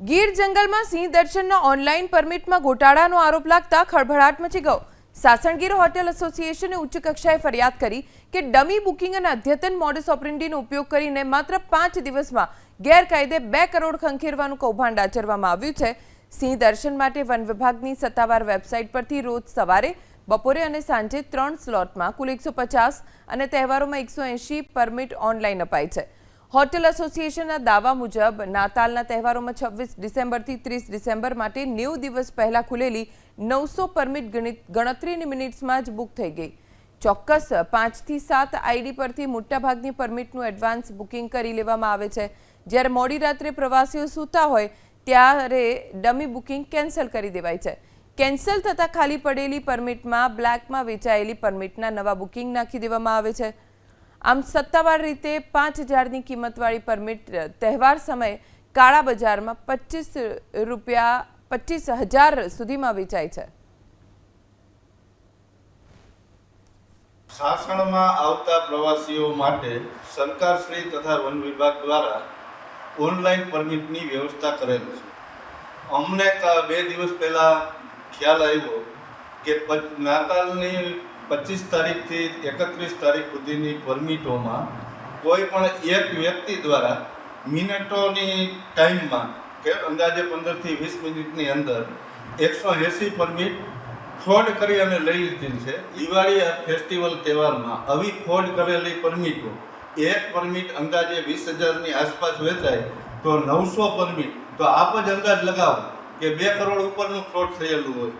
ગીર જંગલમાં સિંહ દર્શનના ઓનલાઈન પરમિટમાં ગોટાળાનો આરોપ લાગતા ખળભળાટ મચી ગયો. સાસણગીર હોટેલ એસોસિએશને ઉચ્ચ કક્ષાએ ફરિયાદ કરી કે ડમી બુકિંગ અને અદ્યતન મોડસ ઓપરેન્ડીનો ઉપયોગ કરીને માત્ર પાંચ દિવસમાં ગેરકાયદે બે કરોડ ખંખેરવાનું કૌભાંડ આચરવામાં આવ્યું છે. સિંહ દર્શન માટે વન વિભાગની સત્તાવાર વેબસાઇટ પરથી રોજ સવારે, બપોરે અને સાંજે ત્રણ સ્લોટમાં કુલ એકસો અને તહેવારોમાં એકસો પરમિટ ઓનલાઈન અપાય છે. હોટેલ એસોસિએશનના દાવા મુજબ નાતાલના તહેવારોમાં છવ્વીસ ડિસેમ્બરથી ત્રીસ ડિસેમ્બર માટે નેવું દિવસ પહેલાં ખુલેલી નવસો પરમિટ ગણિત, ગણતરીની મિનિટ્સમાં જ બુક થઈ ગઈ. ચોક્કસ પાંચથી સાત આઈડી પરથી મોટાભાગની પરમિટનું એડવાન્સ બુકિંગ કરી લેવામાં આવે છે. જ્યારે મોડી રાત્રે પ્રવાસીઓ સૂતા હોય, ત્યારે ડમી બુકિંગ કેન્સલ કરી દેવાય છે. કેન્સલ થતાં ખાલી પડેલી પરમિટમાં બ્લેકમાં વેચાયેલી પરમિટના નવા બુકિંગ નાખી દેવામાં આવે છે. આમ સત્તાવાર રીતે પાંચ હજારની કિંમતવાળી પરમિટ તહેવાર સમયે કાળા બજારમાં પચીસ રૂપિયા, પચીસ હજાર સુધીમાં વેચાય છે. સાસણમાં આવતા પ્રવાસીઓ માટે સરકારશ્રી તથા વન વિભાગ દ્વારા ઓનલાઈન પરમિટની વ્યવસ્થા કરેલ છે. અમને બે દિવસ પહેલાં ખ્યાલ આવ્યો કે નાતાલની પચીસ તારીખથી એકત્રીસ તારીખ સુધીની પરમિટોમાં કોઈ પણ એક વ્યક્તિ દ્વારા મિનિટોની ટાઈમમાં કે અંદાજે પંદરથી વીસ મિનિટની અંદર એકસો એંસી પરમિટ ફ્રોડ કરી અને લઈ લીધી છે. દિવાળી ફેસ્ટિવલ તહેવારમાં આવી ફ્રોડ કરેલી પરમિટો, એક પરમિટ અંદાજે વીસ હજારની આસપાસ વેચાય તો નવસો પરમિટ. તો આપ જ અંદાજ લગાવો કે બે કરોડ ઉપરનું ફ્રોડ થયેલું હોય.